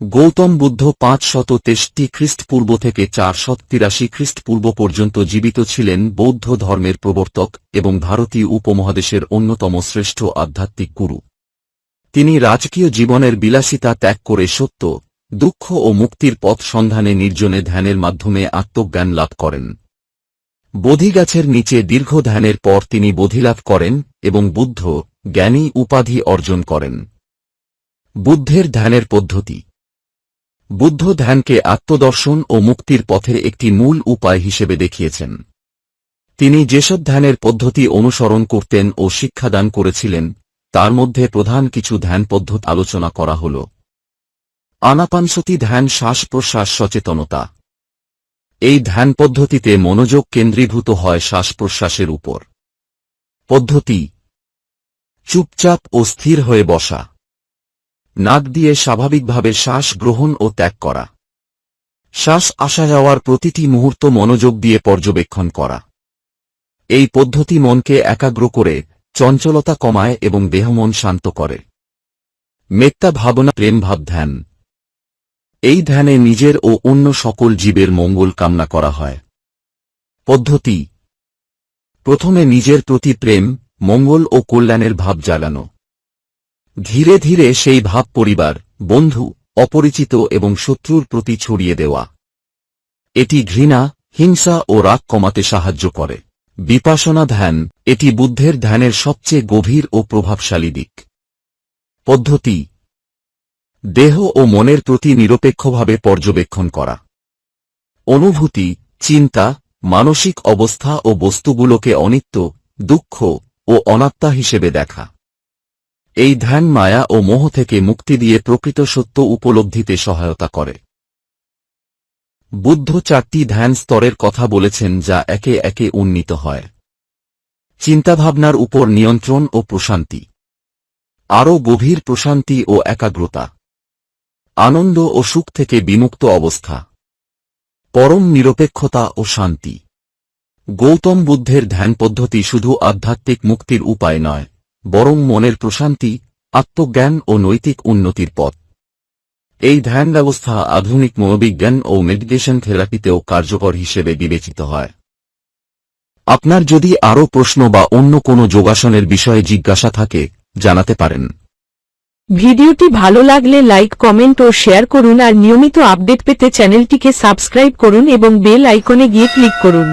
গৌতম বুদ্ধ পাঁচ শত তেষ্টি খ্রিস্টপূর্ব থেকে চারশত তিরাশি খ্রিস্টপূর্ব পর্যন্ত জীবিত ছিলেন বৌদ্ধ ধর্মের প্রবর্তক এবং ভারতীয় উপমহাদেশের অন্যতম শ্রেষ্ঠ আধ্যাত্মিক গুরু। তিনি রাজকীয় জীবনের বিলাসিতা ত্যাগ করে সত্য, দুঃখ ও মুক্তির পথ সন্ধানে নির্জনে ধ্যানের মাধ্যমে আত্মজ্ঞান লাভ করেন। বোধিগাছের নিচে দীর্ঘ ধ্যানের পর তিনি বোধিলাভ করেন এবং বুদ্ধ জ্ঞানী উপাধি অর্জন করেন। বুদ্ধের ধ্যানের পদ্ধতি বুদ্ধ ধ্যানকে আত্মদর্শন ও মুক্তির পথের একটি মূল উপায় হিসেবে দেখিয়েছেন। তিনি যেসব ধ্যানের পদ্ধতি অনুসরণ করতেন ও শিক্ষাদান করেছিলেন, তার মধ্যে প্রধান কিছু ধ্যান পদ্ধতি আলোচনা করা হল। আনাপানসতি ধ্যান শ্বাস প্রশ্বাস সচেতনতা। এই ধ্যান পদ্ধতিতে মনোযোগ কেন্দ্রীভূত হয় শ্বাস প্রশ্বাসের উপর। পদ্ধতি। চুপচাপ ও স্থির হয়ে বসা। নাক দিয়ে স্বাভাবিকভাবে শ্বাস গ্রহণ ও ত্যাগ করা। শ্বাস আসা যাওয়ার প্রতিটি মুহূর্ত মনোযোগ দিয়ে পর্যবেক্ষণ করা। এই পদ্ধতি মনকে একাগ্র করে, চঞ্চলতা কমায় এবং দেহমন শান্ত করে। মেত্তা ভাবনা, প্রেম ভাব, ধ্যান। এই ধ্যানে নিজের ও অন্য সকল জীবের মঙ্গল কামনা করা হয়। পদ্ধতি। প্রথমে নিজের প্রতি প্রেম, মঙ্গল ও কল্যাণের ভাব জাগানো। ধীরে ধীরে সেই ভাব পরিবার, বন্ধু, অপরিচিত এবং শত্রুর প্রতি ছড়িয়ে দেওয়া। এটি ঘৃণা, হিংসা ও রাগ কমাতে সাহায্য করে। বিপাসনা ধ্যান, এটি বুদ্ধের ধ্যানের সবচেয়ে গভীর ও প্রভাবশালী দিক। পদ্ধতি, দেহ ও মনের প্রতি নিরপেক্ষভাবে পর্যবেক্ষণ করা। অনুভূতি, চিন্তা, মানসিক অবস্থা ও বস্তুগুলোকে অনিত্য, দুঃখ ও অনাত্মা হিসেবে দেখা। এই ধ্যান মায়া ও মোহ থেকে মুক্তি দিয়ে প্রকৃত সত্য উপলব্ধিতে সহায়তা করে। বুদ্ধ চারটি ধ্যান স্তরের কথা বলেছেন যা একে একে উন্নীত হয়। চিন্তাভাবনার উপর নিয়ন্ত্রণ ও প্রশান্তি। আরও গভীর প্রশান্তি ও একাগ্রতা। আনন্দ ও সুখ থেকে বিমুক্ত অবস্থা। পরম নিরপেক্ষতা ও শান্তি। গৌতম বুদ্ধের ধ্যান পদ্ধতি শুধু আধ্যাত্মিক মুক্তির উপায় নয়। বরং মনের প্রশান্তি, আত্মজ্ঞান ও নৈতিক উন্নতির পথ। এই ধ্যান ব্যবস্থা আধুনিক মনোবিজ্ঞান ও মেডিটেশন থেরাপিতেও কার্যকর হিসেবে বিবেচিত হয়। আপনার যদি আরও প্রশ্ন বা অন্য কোনো যোগাসনের বিষয়ে জিজ্ঞাসা থাকে, জানাতে পারেন। ভিডিওটি ভালো লাগলে লাইক, কমেন্ট ও শেয়ার করুন আর নিয়মিত আপডেট পেতে চ্যানেলটিকে সাবস্ক্রাইব করুন এবং বেল আইকনে গিয়ে ক্লিক করুন।